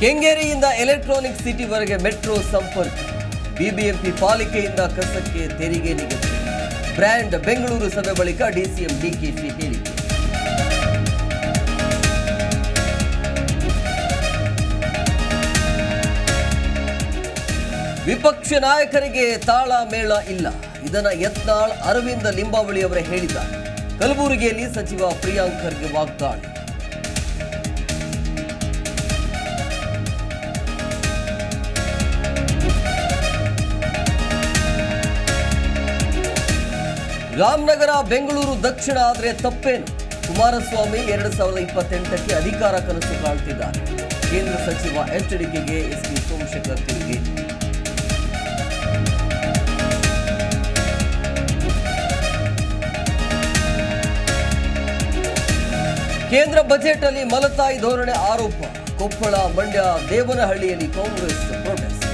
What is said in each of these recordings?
ಕೆಂಗೇರಿಯಿಂದ electronic ಸಿಟಿವರೆಗೆ metro ಸಂಪರ್ಕ. BBMP ಪಾಲಿಕೆಯಿಂದ ಕಸಕ್ಕೆ ತೆರಿಗೆ ನಿಗದಿ. ಬ್ರ್ಯಾಂಡ್ ಬೆಂಗಳೂರು ಸಭೆ ಬಳಿಕ ಡಿಸಿಎಂ ಡಿಕೆಶಿ ಹೇಳಿಕೆ. ವಿಪಕ್ಷ ನಾಯಕರಿಗೆ ತಾಳ ಮೇಳ ಇಲ್ಲ. ಇದನ್ನ ಯತ್ನಾಳ್ ಅರವಿಂದ ಲಿಂಬಾವಳಿ ಅವರೇ ಹೇಳಿದ್ದಾರೆ. ಕಲಬುರಗಿಯಲ್ಲಿ ಸಚಿವ ಪ್ರಿಯಾಂಕ್ ಖರ್ಗೆ ವಾಗ್ದಾಳಿ. ರಾಮನಗರ, ಬೆಂಗಳೂರು, ದಕ್ಷಿಣ ಆದರೆ ತಪ್ಪೇನು? ಕುಮಾರಸ್ವಾಮಿ ಎರಡು ಸಾವಿರದ ಇಪ್ಪತ್ತೆಂಟಕ್ಕೆ ಅಧಿಕಾರ ಕನಸು ಕಾಣ್ತಿದ್ದಾರೆ. ಕೇಂದ್ರ ಸಚಿವ ಎಚ್ ಡಿಕೆಗೆ ಎಸ್ ಪಿ ಸೋಮಶೇಖರ್ ತಿರುಗಿ. ಕೇಂದ್ರ ಬಜೆಟ್ ಅಲ್ಲಿ ಮಲತಾಯಿ ಧೋರಣೆ ಆರೋಪ. ಕೊಪ್ಪಳ, ಮಂಡ್ಯ, ದೇವನಹಳ್ಳಿಯಲ್ಲಿ ಕಾಂಗ್ರೆಸ್ ಪ್ರೊಟೆಸ್ಟ್.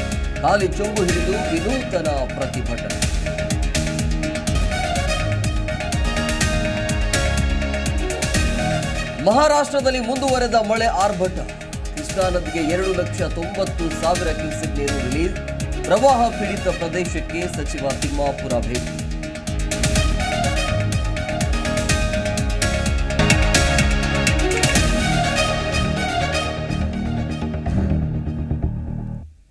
ಖಾಲಿ ಚೊಂಬು ಹಿಡಿದು ವಿನೂತನ ಪ್ರತಿಭಟನೆ. ಮಹಾರಾಷ್ಟ್ರದಲ್ಲಿ ಮುಂದುವರೆದ ಮಳೆ ಆರ್ಭಟ. ಕೃಷ್ಣಾ ನದಿಗೆ ಎರಡು ಲಕ್ಷ ತೊಂಬತ್ತು ಸಾವಿರ ಕ್ಯೂಸೆಕ್ ನೀರು ರಿಲೀಸ್. ಪ್ರವಾಹ ಪೀಡಿತ ಪ್ರದೇಶಕ್ಕೆ ಸಚಿವ ತಿಮ್ಮಾಪುರ ಭೇಟಿ.